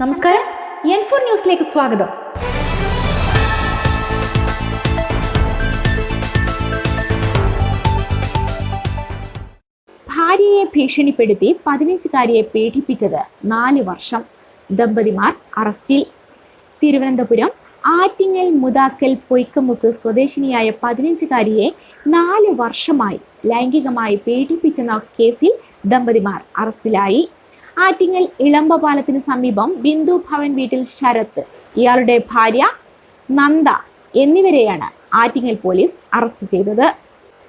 നമസ്കാരം. N four ന്യൂസിലേക്ക് സ്വാഗതം. ഭാര്യയെ ഭീഷണിപ്പെടുത്തി പതിനഞ്ചുകാരിയെ പീഡിപ്പിച്ചത് നാല് വർഷം. ദമ്പതിമാർ അറസ്റ്റിൽ. തിരുവനന്തപുരം ആറ്റിങ്ങൽ മുതാക്കൽ പൊയ്ക്കമുക്ക് സ്വദേശിനിയായ പതിനഞ്ചുകാരിയെ നാല് വർഷമായി ലൈംഗികമായി പീഡിപ്പിച്ചെന്ന കേസിൽ ദമ്പതിമാർ അറസ്റ്റിലായി. ആറ്റിങ്ങൽ ഇളമ്പപാലത്തിന് സമീപം ബിന്ദു ഭവൻ വീട്ടിൽ ശരത്ത് ഇയാളുടെ ഭാര്യ നന്ദ എന്നിവരെയാണ് ആറ്റിങ്ങൽ പോലീസ് അറസ്റ്റ് ചെയ്തത്.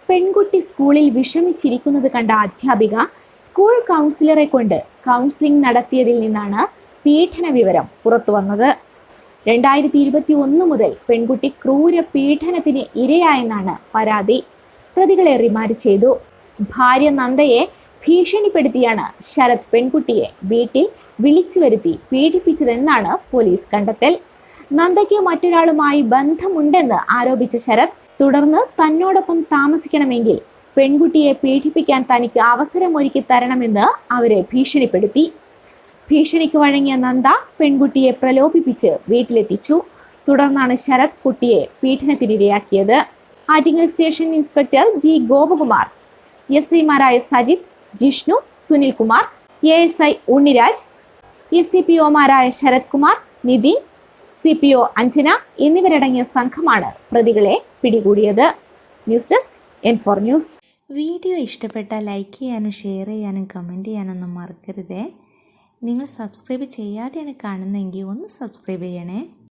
പെൺകുട്ടി സ്കൂളിൽ വിഷമിച്ചിരിക്കുന്നത് കണ്ട അധ്യാപിക സ്കൂൾ കൗൺസിലറെ കൊണ്ട് കൗൺസിലിംഗ് നടത്തിയതിൽ നിന്നാണ് പീഡന വിവരം പുറത്തു വന്നത്. രണ്ടായിരത്തി ഇരുപത്തി ഒന്ന് മുതൽ പെൺകുട്ടി ക്രൂര പീഡനത്തിന് ഇരയായെന്നാണ് പരാതി. പ്രതികളെ റിമാൻഡ് ചെയ്തു. ഭാര്യ നന്ദയെ ഭീഷണിപ്പെടുത്തിയാണ് ശരത് പെൺകുട്ടിയെ വീട്ടിൽ വിളിച്ചു വരുത്തി പീഡിപ്പിച്ചതെന്നാണ് പോലീസ് കണ്ടെത്തൽ. നന്ദയ്ക്ക് മറ്റൊരാളുമായി ബന്ധമുണ്ടെന്ന് ആരോപിച്ച ശരത് തുടർന്ന് തന്നോടൊപ്പം താമസിക്കണമെങ്കിൽ പെൺകുട്ടിയെ പീഡിപ്പിക്കാൻ തനിക്ക് അവസരം ഒരുക്കി തരണമെന്ന് അവരെ ഭീഷണിപ്പെടുത്തി. ഭീഷണിക്ക് വഴങ്ങിയ നന്ദ പെൺകുട്ടിയെ പ്രലോഭിപ്പിച്ച് വീട്ടിലെത്തിച്ചു. തുടർന്നാണ് ശരത് കുട്ടിയെ പീഡനത്തിനിരയാക്കിയത്. Attingal station inspector G Gopakumar S ഐമാരായ Sajith Jishnu Sunilkumar A S I Unniraj E C P ഒമാരായ Sarath Kumar Nithin C P O Anjana എന്നിവരടങ്ങിയ സംഘമാണ് പ്രതികളെ പിടികൂടിയത്. News desk N four news. Video ഇഷ്ടപ്പെട്ടാൽ ലൈക്ക് ചെയ്യാനും ഷെയർ ചെയ്യാനും comment ചെയ്യാനൊന്നും മറക്കരുതേ. നിങ്ങൾ സബ്സ്ക്രൈബ് ചെയ്യാതെയാണ് കാണുന്നതെങ്കിൽ ഒന്ന് സബ്സ്ക്രൈബ് ചെയ്യണേ.